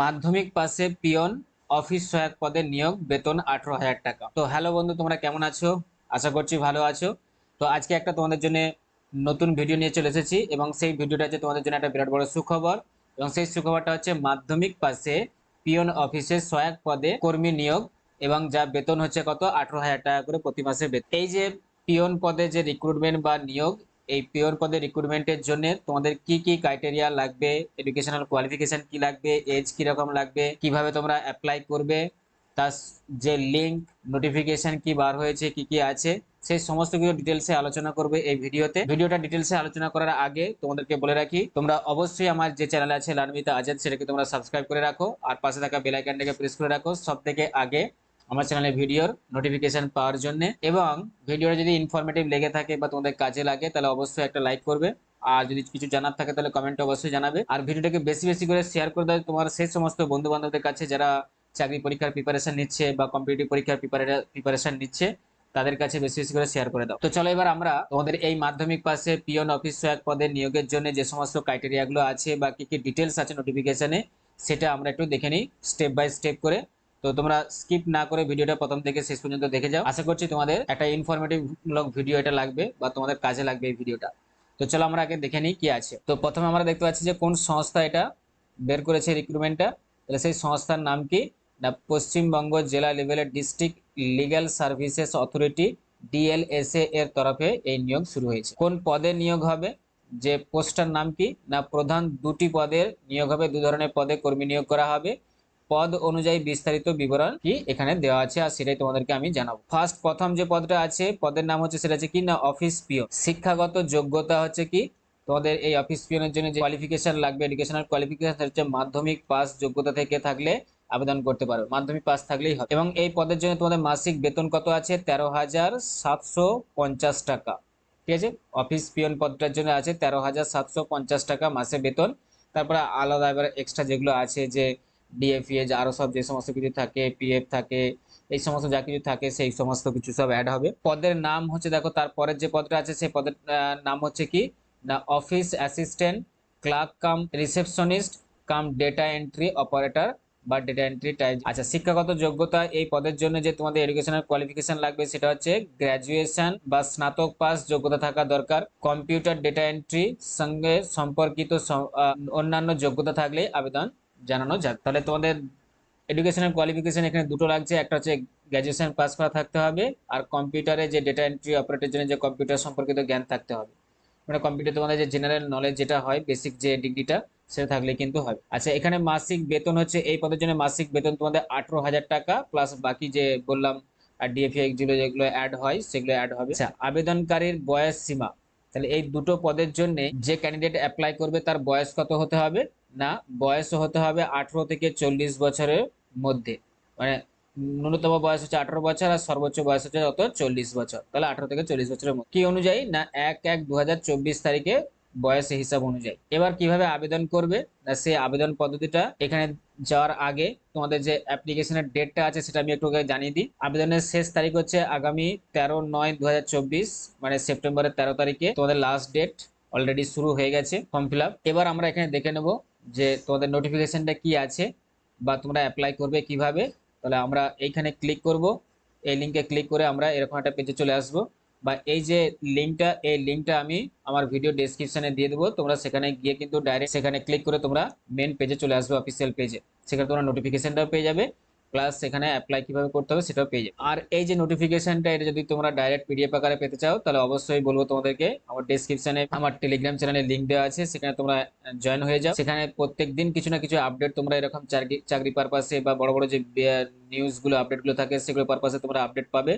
মাধ্যমিক পাশে peon office সহায়ক পদে নিয়োগ, বেতন আঠারো হাজার টাকা। তো হ্যালো বন্ধু, তোমরা কেমন আছো? আশা করছি ভালো আছো। তো আজকে একটা তোমাদের জন্য নতুন ভিডিও নিয়ে চলে এসেছি এবং সেই ভিডিওটা হচ্ছে তোমাদের জন্য একটা বিরাট বড় সুখবর এবং সেই সুখবরটা হচ্ছে মাধ্যমিক পাশে পিয়ন অফিসের সহায়ক পদে কর্মী নিয়োগ এবং যা বেতন হচ্ছে কত? আঠারো হাজার টাকা করে প্রতি মাসে বেতন। এই যে পিয়ন পদে যে রিক্রুটমেন্ট বা নিয়োগ এই পিওর পদের রিক্রুটমেন্টের জন্য তোমাদের কি কি ক্রাইটেরিয়া লাগবে? এডুকেশনাল কোয়ালিফিকেশন কি লাগবে? এজ কি রকম লাগবে? কীভাবে তোমরা অ্যাপ্লাই করবে? তার যে লিংক নোটিফিকেশন কি বার হয়েছে, কি কি আছে, সেই সমস্ত কিছু ডিটেলসে আলোচনা করবে এই ভিডিওতে। ভিডিওটা ডিটেলসে আলোচনা করার আগে তোমাদেরকে বলে রাখি, তোমরা অবশ্যই আমার যে চ্যানেল আছে লানমিতা আজাদ, সেটাকে তোমরা সাবস্ক্রাইব করে রাখো, আর পাশে থাকা বেল আইকনটাকে প্রেস করে রাখো। সব থেকে আগে আমার চ্যানেলে ভিডিওর নোটিফিকেশন পাওয়ার জন্য এবং ভিডিওটা যদি ইনফরমেটিভ লেগে থাকে বা তোমাদের কাজে লাগে, তাহলে অবশ্যই একটা লাইক করবে। আর যদি কিছু জানার থাকে, তাহলে কমেন্টে অবশ্যই জানাবে। আর ভিডিওটাকে বেশি বেশি করে শেয়ার করে দেয় তোমার সেই সমস্ত বন্ধু বান্ধবদের কাছে যারা চাকরি পরীক্ষার প্রিপারেশন নিচ্ছে বা কম্পিটিটিভ পরীক্ষার প্রিপারেশন নিচ্ছে, তাদের কাছে বেশি বেশি করে শেয়ার করে দাও। তো চলো এবার আমরা তোমাদের এই মাধ্যমিক পাশে পিয়ন অফিস সহায়ক পদে নিয়োগের জন্য যে সমস্ত ক্রাইটেরিয়াগুলো আছে বা কি কি ডিটেলস আছে নোটিফিকেশনে সেটা আমরা একটু দেখে নিই স্টেপ বাই স্টেপ করে। তো তোমরা স্কিপ না করে ভিডিওটা প্রথম থেকে শেষ পর্যন্ত দেখে যাও। আশা করছি তোমাদের একটা ইনফরমেটিভ মূলক ভিডিও এটা লাগবে বা তোমাদের কাজে লাগবে এই ভিডিওটা তো চলো আমরা আগে দেখে নিই কি আছে। তো প্রথমে আমরা দেখতে পাচ্ছি যে কোন সংস্থা এটা বের করেছে রিক্রুটমেন্টটা তাহলে সেই সংস্থার নাম কি? না, পশ্চিমবঙ্গ জেলা লেভেলের district legal services authority DLSA এর তরফে এই নিয়োগ শুরু হয়েছে। কোন পদে নিয়োগ হবে? যে পোস্টার নাম কি? না, প্রধান দুটি পদের নিয়োগ হবে, দু ধরনের পদে কর্মী নিয়োগ করা হবে। পদ অনুযায়ী বিস্তারিত বিবরণ কি এখানে দেওয়া আছে, আর সেটাই তোমাদেরকে আমি জানাব। ফার্স্ট প্রথম যে পদটা আছে, পদের নাম হচ্ছে, সেটা হচ্ছে কি না, অফিস পিও শিক্ষাগত যোগ্যতা হচ্ছে কি? তোমাদের এই অফিস পিওনের জন্য যে কোয়ালিফিকেশন লাগবে এডুকেশনাল কোয়ালিফিকেশন হচ্ছে মাধ্যমিক পাস যোগ্যতা থেকে থাকলে আবেদন করতে পারো। মাধ্যমিক পাস থাকলেই হবে। এবং এই পদের জন্য তোমাদের মাসিক বেতন কত আছে? তেরো হাজার সাতশো পঞ্চাশ টাকা। ঠিক আছে? অফিস পিয়ন পদটার জন্য আছে তেরো হাজার সাতশো পঞ্চাশ টাকা মাসে বেতন। তারপরে আলাদা এবার এক্সট্রা যেগুলো আছে, যে ডিএফিএ আরও সব যে সমস্ত কিছু থাকে পিএফ থাকে, এই সমস্ত যা কিছু থাকে, সেই সমস্ত কিছু সব অ্যাড হবে। পদের নাম হচ্ছে, দেখো তারপরের যে পদটা আছে, সেই পদের নাম হচ্ছে কি? না office assistant clerk cum receptionist cum data entry operator বা ডেটা এন্ট্রি টাইপ আচ্ছা শিক্ষাগত যোগ্যতা, এই পদের জন্য যে তোমাদের এডুকেশনাল কোয়ালিফিকেশন লাগবে, সেটা হচ্ছে গ্র্যাজুয়েশন বা স্নাতক পাস যোগ্যতা থাকা দরকার। কম্পিউটার ডেটা এন্ট্রি সঙ্গে সম্পর্কিত অন্যান্য যোগ্যতা থাকলে আবেদন জানানো যাক। তাহলে তোমাদের এডুকেশনাল কোয়ালিফিকেশন এখানে দুটো লাগছে। একটা হচ্ছে গ্র্যাজুয়েশন পাস করা থাকতে হবে আর কম্পিউটারে যে ডেটা এন্ট্রি অপারেটের জন্য যে কম্পিউটার সম্পর্কিত জ্ঞান থাকতে হবে। মানে কম্পিউটার তোমাদের যে জেনারেল নলেজ যেটা হয় বেসিক যে ডিগ্রিটা সেটা থাকলে কিন্তু হবে। আচ্ছা এখানে মাসিক বেতন হচ্ছে, এই পদের জন্য মাসিক বেতন তোমাদের আঠেরো হাজার টাকা প্লাস বাকি যে বললাম, আর ডিএফআই যেগুলো যেগুলো অ্যাড হয়, সেগুলো অ্যাড হবে। আচ্ছা আবেদনকারীর বয়স সীমা। তাহলে এই দুটো পদের জন্য যে ক্যান্ডিডেট অ্যাপ্লাই করবে, তার বয়স কত হতে হবে? না, বয়স হতে হবে আঠেরো থেকে চল্লিশ বছরের মধ্যে। মানে ন্যূনতম বয়স হচ্ছে আঠারো বছর আর সর্বোচ্চ বয়স হচ্ছে কত চল্লিশ বছর। তাহলে আঠারো থেকে চল্লিশ বছরের মধ্যে। কি অনুযায়ী? না, এক এক দু তারিখে বয়সের হিসাব অনুযায়ী। এবার কীভাবে আবেদন করবে? না, সেই আবেদন পদ্ধতিটা এখানে যাওয়ার আগে তোমাদের যে অ্যাপ্লিকেশনের ডেটটা আছে সেটা আমি একটু জানিয়ে দিই। আবেদনের শেষ তারিখ হচ্ছে আগামী তেরো নয় দু মানে সেপ্টেম্বরের তেরো তারিখে তোমাদের লাস্ট ডেট অলরেডি শুরু হয়ে গেছে ফর্ম ফিল এবার আমরা এখানে দেখে নেব যে তোমাদের নোটিফিকেশানটা কি আছে বা তোমরা অ্যাপ্লাই করবে কীভাবে, তাহলে আমরা এইখানে ক্লিক করব। এই লিঙ্কে ক্লিক করে আমরা এরকম একটা পেজে চলে আসব। বা এই যে লিঙ্কটা এই লিঙ্কটা আমি আমার ভিডিও ডিসক্রিপশানে দিয়ে দেবো। তোমরা সেখানে গিয়ে কিন্তু ডাইরেক্ট সেখানে ক্লিক করে তোমরা মেন পেজে চলে আসবে অফিসিয়াল পেজে সেখানে তোমরা নোটিফিকেশানটাও পেয়ে যাবে। প্লাস সেখানে অ্যাপ্লাই কীভাবে করতে হবে সেটাও পেয়ে যাবে। আর এই যে নোটিফিকেশনটা এটা যদি তোমরা ডাইরেক্ট পিডিএফ আকারে পেতে চাও, তাহলে অবশ্যই বলব তোমাদেরকে, আমার ডেসক্রিপশনে আমার টেলিগ্রাম চ্যানেলে লিঙ্ক দেওয়া আছে, সেখানে তোমরা জয়েন হয়ে যাও। সেখানে প্রত্যেক দিন কিছু না কিছু আপডেট তোমরা এরকম চাকরি চাকরি পারপাসে বা বড় বড় যে নিউজগুলো আপডেটগুলো থাকে, সেগুলো পারপাসে তোমরা আপডেট পাবে।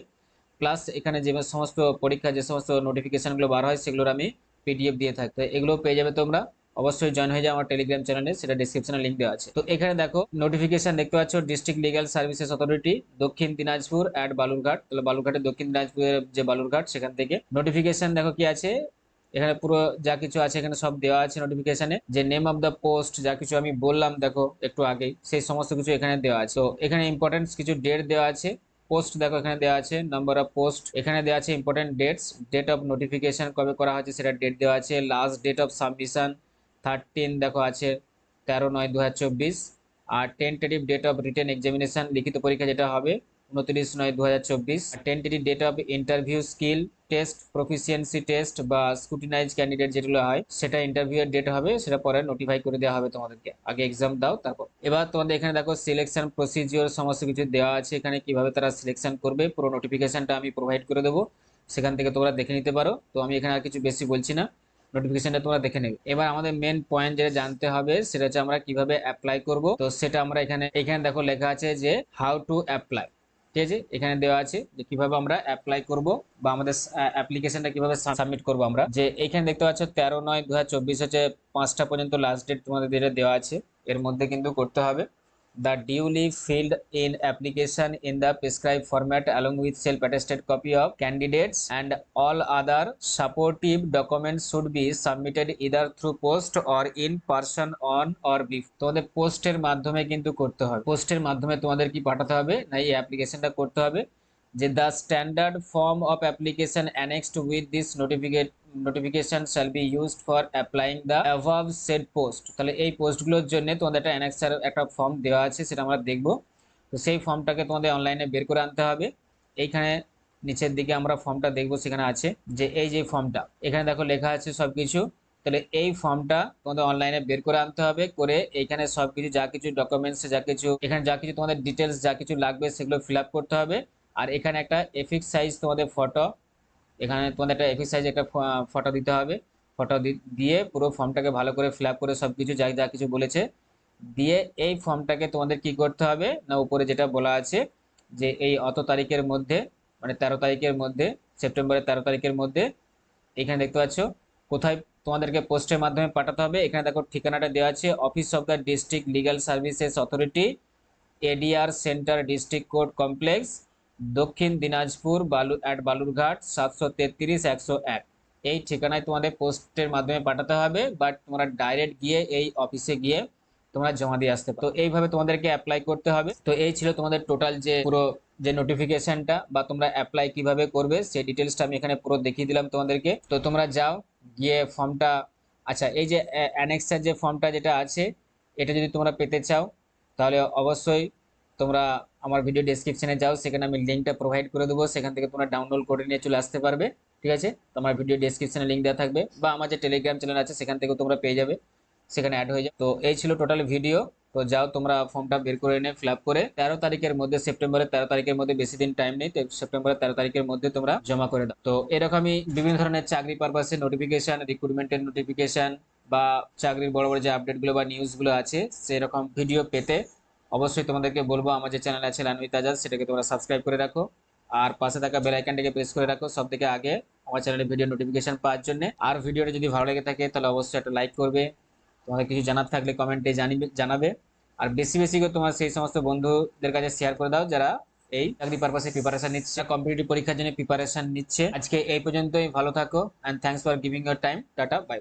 প্লাস এখানে যে সমস্ত পরীক্ষা, যে সমস্ত নোটিফিকেশনগুলো বার হয়, সেগুলোর আমি পিডিএফ দিয়ে থাকতে এগুলো পেয়ে যাবে তোমরা। অবশ্যই জয়েন হয়ে যাও আমার টেলিগ্রাম চ্যানেলে সেটা ডিসক্রিপশনে লিঙ্ক দেওয়া আছে। তো এখানে দেখো নোটিফিকেশন দেখতে পাচ্ছ ডিস্ট্রিক্ট লিগাল সার্ভিসেস অথরিটি দক্ষিণ দিনাজপুর অ্যাট বালুরঘাট। তাহলে বালুরঘাটের দক্ষিণ দিনাজপুরের যে বালুরঘাট, সেখান থেকে নোটিফিকেশন দেখো কি আছে? এখানে পুরো যা কিছু আছে, এখানে সব দেওয়া আছে নোটিফিকেশনে যে নেম অফ দ্য পোস্ট যা কিছু আমি বললাম, দেখো একটু আগেই, সেই সমস্ত কিছু এখানে দেওয়া আছে। তো এখানে ইম্পর্টেন্ট কিছু ডেট দেওয়া আছে। পোস্ট দেখো এখানে দেওয়া আছে নাম্বার অফ পোস্ট এখানে দেওয়া আছে important dates date of notification কবে করা হয়েছে, সেটা ডেট দেওয়া আছে। Last date of submission thirteen দেখো আছে, তেরো নয় দু আর tentative date of written examination লিখিত পরীক্ষা যেটা হবে, উনত্রিশ নয় দু হাজার চব্বিশ tentative date of interview skill test proficiency test বা স্কুটিনাইজ ক্যান্ডিডেট যেগুলো হয়, সেটা ইন্টারভিউ এর ডেট হবে, সেটা পরে নোটিফাই করে দেওয়া হবে তোমাদেরকে। আগে এক্সাম দাও, তারপর। এবার তোমাদের এখানে দেখো সিলেকশন প্রসিজিওর সমস্ত কিছু দেওয়া আছে এখানে, কীভাবে তারা সিলেকশন করবে, পুরো নোটিফিকেশনটা আমি প্রোভাইড করে দেবো। সেখান থেকে তোমরা দেখে নিতে পারো। তো আমি এখানে আর কিছু বেশি বলছি না। নোটিফিকেশনটা তোমরা দেখে নেবে। এবার আমাদের মেন পয়েন্ট যেটা জানতে হবে, সেটা হচ্ছে আমরা কীভাবে অ্যাপ্লাই করব। তো সেটা আমরা এখানে এখানে দেখো লেখা আছে যে হাউ টু অ্যাপ্লাই ঠিক আছে? এখানে দেওয়া আছে যে কীভাবে আমরা অ্যাপ্লাই করব বা আমাদের অ্যাপ্লিকেশনটা কীভাবে সাবমিট করব আমরা। যে এখানে দেখতে পাচ্ছ তেরো নয় দু হচ্ছে পাঁচটা পর্যন্ত লাস্ট ডেট তোমাদের যেটা দেওয়া আছে, এর মধ্যে কিন্তু করতে হবে। The duly filled in application in the prescribed format along with self-attested copy of candidates and all other supportive documents should be submitted either through post or in person on or before তোমাদের পোস্টের মাধ্যমে কিন্তু করতে হবে পোস্টের মাধ্যমে তোমাদের কি পাঠাতে হবে না এই অ্যাপ্লিকেশনটা করতে হবে যে the standard form of application annexed with this notificate notification shall be used for applying the above said post তাহলে এই পোস্টগুলোর জন্য তোমাদের একটা অ্যানেক্সার একটা ফর্ম দেওয়া আছে, সেটা আমরা দেখব। তো সেই ফর্মটাকে তোমাদের অনলাইনে বের করে আনতে হবে। এইখানে নিচের দিকে আমরা ফর্মটা দেখব, সেখানে আছে যে এই যে ফর্মটা এখানে দেখো লেখা আছে সব কিছু তাহলে এই ফর্মটা তোমাদের অনলাইনে বের করে আনতে হবে, করে এইখানে সব কিছু যা কিছু ডকুমেন্টস যা কিছু, এখানে যা কিছু তোমাদের ডিটেলস যা কিছু লাগবে, সেগুলো ফিল করতে হবে। আর এখানে একটা এফিক্স সাইজ তোমাদের ফটো। এখানে তোমাদের একটা এফিক্স সাইজ একটা ফটো দিতে হবে। ফটো দিয়ে পুরো ফর্মটাকে ভালো করে ফিল করে সব কিছু যা যা কিছু বলেছে, দিয়ে এই ফর্মটাকে তোমাদের কি করতে হবে না উপরে যেটা বলা আছে, যে এই অত তারিখের মধ্যে মানে তেরো তারিখের মধ্যে, সেপ্টেম্বরের তেরো তারিখের মধ্যে, এখানে দেখতে পাচ্ছ, কোথায় তোমাদেরকে পোস্টের মাধ্যমে পাঠাতে হবে। এখানে দেখো ঠিকানাটা দেওয়া আছে office of the district legal services authority ADR centre district court complex Dakshin Dinajpur বালু অ্যাট বালুরঘাট, সাতশো তেত্রিশ, একশো এক। এই ঠিকানায় তোমাদের পোস্টের মাধ্যমে পাঠাতে হবে বাট তোমরা ডাইরেক্ট গিয়ে এই অফিসে গিয়ে তোমরা জমা দিয়ে আসতে তো এইভাবে তোমাদেরকে অ্যাপ্লাই করতে হবে। তো এই ছিল তোমাদের টোটাল যে পুরো যে নোটিফিকেশনটা বা তোমরা অ্যাপ্লাই কীভাবে করবে, সেই ডিটেলসটা আমি এখানে পুরো দেখিয়ে দিলাম তোমাদেরকে। তো তোমরা যাও, গিয়ে ফর্মটা আচ্ছা এই যে অ্যানেক্সার যে ফর্মটা যেটা আছে, এটা যদি তোমরা পেতে চাও, তাহলে অবশ্যই তোমরা আমার ভিডিও ডেসক্রিপশনে যাও, সেখানে আমি লিঙ্কটা প্রোভাইড করে দেবো, সেখান থেকে তোমরা ডাউনলোড করে নিয়ে চলে আসতে পারবে, ঠিক আছে? তোমার ভিডিও ডেসক্রিপশনে লিঙ্ক দেওয়া থাকবে, বা আমার যে টেলিগ্রাম চ্যানেল আছে, সেখান থেকেও তোমরা পেয়ে যাবে, সেখানে অ্যাড হয়ে যাবে। তো এই ছিল টোটাল ভিডিও তো যাও তোমরা ফর্মটা বের করে এনে ফিল করে, তেরো তারিখের মধ্যে সেপ্টেম্বরের তেরো তারিখের মধ্যে বেশি দিন টাইম নেই, তো সেপ্টেম্বরের তেরো তারিখের মধ্যে তোমরা জমা করে দাও। তো এরকমই বিভিন্ন ধরনের চাকরি পারপাসে নোটিফিকেশন রিক্রুটমেন্টের নোটিফিকেশন বা চাকরির বড় বড় যে আপডেটগুলো বা নিউজগুলো আছে, সেরকম ভিডিও পেতে অবশ্যই তোমাদেরকে বলব, আমার যে চ্যানেল আছে লানবিত আজাদ সেটাকে তোমরা সাবস্ক্রাইব করে রাখো। আর পাশে থাকা বেল আইকনটাকে প্রেস করে রাখো সব থেকে আগে আমার চ্যানেলে ভিডিও নোটিফিকেশন পাওয়ার জন্য। আর ভিডিওটা যদি ভালো লেগে থাকে, তাহলে অবশ্যই একটা লাইক করবে। তোমাদের কিছু জানার থাকলে কমেন্টে জানিবে, জানাবে। আর বেশি বেশি করে তোমার সেই সমস্ত বন্ধুদের কাছে শেয়ার করে দাও যারা এই চাকরি পারপাসে প্রিপারেশন নিচ্ছে কম্পিটিটিভ পরীক্ষার জন্য প্রিপারেশন নিচ্ছে। আজকে এই পর্যন্তই, ভালো থাকো and thanks for giving your time tata bye